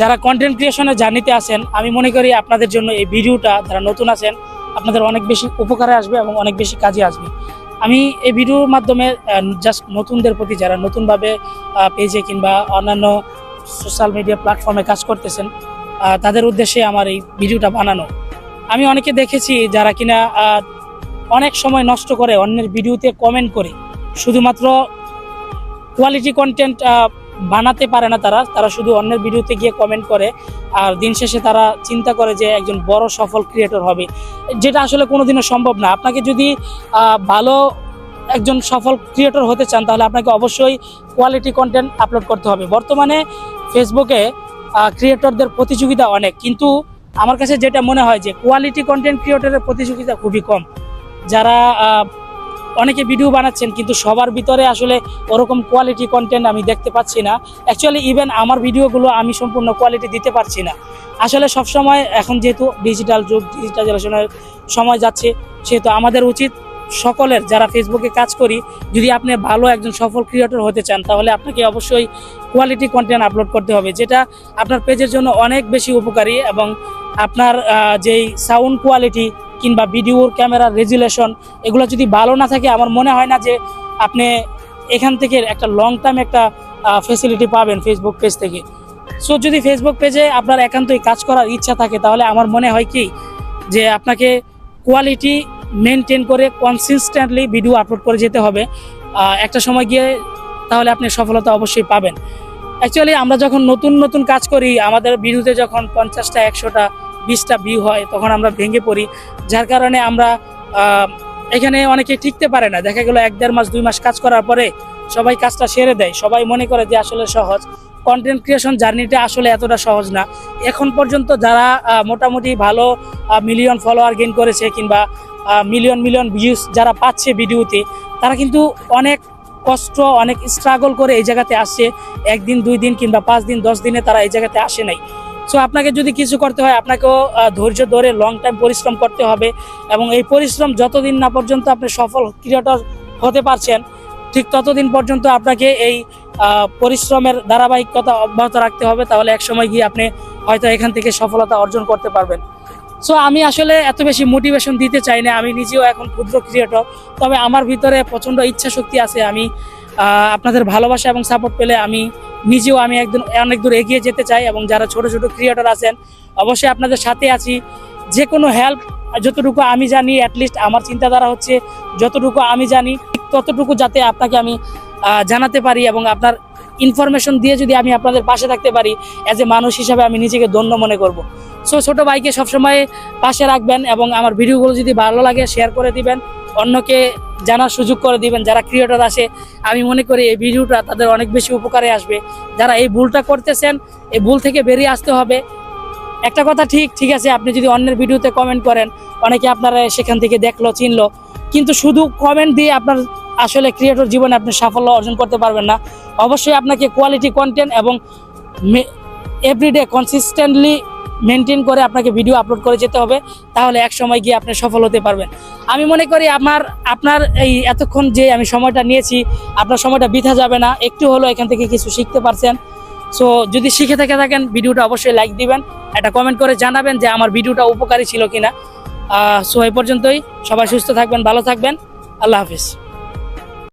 যারা কন্টেন্ট ক্রিয়েশনের জার্নিতে আছেন, আমি মনে করি আপনাদের জন্য এই ভিডিওটা যারা নতুন আছেন, আপনাদের অনেক বেশি উপকারে আসবে এবং অনেক বেশি কাজে আসবে। আমি এই ভিডিওর মাধ্যমে জাস্ট নতুনদের প্রতি যারা নতুনভাবে পেজে কিংবা অন্যান্য সোশ্যাল মিডিয়া প্ল্যাটফর্মে কাজ করতেছেন তাদের উদ্দেশ্যে আমার এই ভিডিওটা বানানো। আমি অনেকে দেখেছি যারা কিনা অনেক সময় নষ্ট করে, অন্যের ভিডিওতে কমেন্ট করে। শুধুমাত্র কোয়ালিটি কন্টেন্ট বানাতে পারে না তারা তারা শুধু অন্যের ভিডিওতে গিয়ে কমেন্ট করে আর দিন শেষে তারা চিন্তা করে যে একজন বড় সফল ক্রিয়েটর হবে। যেটা আসলে কোনোদিনও সম্ভব না। আপনাকে যদি ভালো একজন সফল ক্রিয়েটর হতে চান, তাহলে আপনাকে অবশ্যই কোয়ালিটি কন্টেন্ট আপলোড করতে হবে। বর্তমানে ফেসবুকে ক্রিয়েটরদের প্রতিযোগিতা অনেক, কিন্তু আমার কাছে যেটা মনে হয় যে কোয়ালিটি কন্টেন্ট ক্রিয়েটরের প্রতিযোগিতা খুবই কম। যারা অনেকে ভিডিও বানাচ্ছেন, কিন্তু সবার ভিতরে আসলে ওরকম কোয়ালিটি কন্টেন্ট আমি দেখতে পাচ্ছি না। অ্যাকচুয়ালি ইভেন আমার ভিডিওগুলো আমি সম্পূর্ণ কোয়ালিটি দিতে পারছি না। আসলে সব সময় এখন যেহেতু ডিজিটাল যুগ ডিজিটালাইজেশনের সময় যাচ্ছে, সেহেতু আমাদের উচিত সকলের যারা ফেসবুকে কাজ করি, যদি আপনি ভালো একজন সফল ক্রিয়েটর হতে চান, তাহলে আপনাকে অবশ্যই কোয়ালিটি কন্টেন্ট আপলোড করতে হবে, যেটা আপনার পেজের জন্য অনেক বেশি উপকারী এবং আপনার যেই সাউন্ড কোয়ালিটি কিংবা ভিডিওর ক্যামেরার রেজুলেশন, এগুলো যদি ভালো না থাকে, আমার মনে হয় না যে আপনি এখান থেকে একটা লং টার্ম একটা ফেসিলিটি পাবেন ফেসবুক পেজ থেকে। সো যদি ফেসবুক পেজে আপনার একান্তই কাজ করার ইচ্ছা থাকে, তাহলে আমার মনে হয় কি, যে আপনাকে কোয়ালিটি মেনটেন করে কনসিস্টেন্টলি ভিডিও আপলোড করে যেতে হবে। একটা সময় গিয়ে তাহলে আপনি সফলতা অবশ্যই পাবেন। অ্যাকচুয়ালি আমরা যখন নতুন নতুন কাজ করি, আমাদের ভিডিওতে যখন পঞ্চাশটা, একশোটা বিশটা ভিউ হয়, তখন আমরা ভেঙে পড়ি। যার কারণে আমরা এখানে অনেকে টিকতে পারে না। দেখা গেলো এক দেড় মাস, দুই মাস কাজ করার পরে সবাই কাজটা সেরে দেয়। সবাই মনে করে যে আসলে সহজ। কন্টেন্ট ক্রিয়েশন জার্নিটা আসলে এতটা সহজ না। এখন পর্যন্ত যারা মোটামুটি ভালো মিলিয়ন ফলোয়ার গেইন করেছে কিংবা মিলিয়ন মিলিয়ন ভিউজ যারা পাচ্ছে ভিডিওতে, তারা কিন্তু অনেক কষ্ট, অনেক স্ট্রাগল করে এই জায়গাতে আসছে। একদিন, দুই দিন কিংবা পাঁচ দিন, দশ দিনে তারা এই জায়গাতে আসে নাই। সো আপনাকে যদি কিছু করতে হয়, আপনাকেও ধৈর্য ধরে লং টাইম পরিশ্রম করতে হবে এবং এই পরিশ্রম যতদিন না পর্যন্ত আপনি সফল ক্রিয়েটর হতে পারছেন, ঠিক ততদিন পর্যন্ত আপনাকে এই পরিশ্রমের ধারাবাহিকতা অব্যাহত রাখতে হবে। তাহলে একসময় গিয়ে আপনি হয়তো এখান থেকে সফলতা অর্জন করতে পারবেন। সো আমি আসলে এত বেশি মোটিভেশন দিতে চাই না, আমি নিজেও এখন ক্ষুদ্র ক্রিয়েটর তবে আমার ভিতরে প্রচণ্ড ইচ্ছা শক্তি আছে, আমি আপনাদের ভালোবাসা এবং সাপোর্ট পেলে আমি নিজেও আমি একদিন, অনেক দূর এগিয়ে যেতে চাই এবং যারা ছোট ছোট ক্রিয়েটর আছেন, অবশ্যই আপনাদের সাথে আছি। যে কোনো হেল্প যতটুকু আমি জানি অ্যাটলিস্ট আমার চিন্তাধারা হচ্ছে, যতটুকু আমি জানি ততটুকু যাতে আপনাকে আমি জানাতে পারি এবং আপনার ইনফরমেশন দিয়ে যদি আমি আপনাদের পাশে থাকতে পারি অ্যাজ এ মানুষ হিসাবে আমি নিজেকে ধন্য মনে করব। সো ছোট ভাইকে সবসময় পাশে রাখবেন এবং আমার ভিডিওগুলো যদি ভালো লাগে শেয়ার করে দিবেন, অন্যকে জানার সুযোগ করে দিবেন, যারা ক্রিয়েটর আসে আমি মনে করি এই ভিডিওটা তাদের অনেক বেশি উপকারে আসবে। যারা এই ভুলটা করতেছেন, এই ভুল থেকে বেরিয়ে আসতে হবে। একটা কথা ঠিক ঠিক আছে, আপনি যদি অন্যের ভিডিওতে কমেন্ট করেন, অনেকে আপনারা সেখান থেকে দেখল, চিনলো, কিন্তু শুধু কমেন্ট দিয়ে আপনার আসলে ক্রিয়েটর জীবনে আপনি সাফল্য অর্জন করতে পারবেন না। অবশ্যই আপনাকে কোয়ালিটি কন্টেন্ট এবং এভরিডে কনসিস্টেন্টলি মেনটেন করে আপনাকে ভিডিও আপলোড করে যেতে হবে, তাহলে এক সময় গিয়ে আপনি সফল হতে পারবেন। আমি মনে করি আমার, আপনার এই এতক্ষণ যে আমি সময়টা নিয়েছি, আপনার সময়টা বৃথা যাবে না, একটু হলো এখান থেকে কিছু শিখতে পারছেন। সো যদি শিখে থেকে থাকেন, ভিডিওটা অবশ্যই লাইক দিবেন, একটা কমেন্ট করে জানাবেন যে আমার ভিডিওটা উপকারী ছিল কিনা। সো এই পর্যন্তই, সবাই সুস্থ থাকবেন, ভালো থাকবেন, আল্লাহ হাফিজ।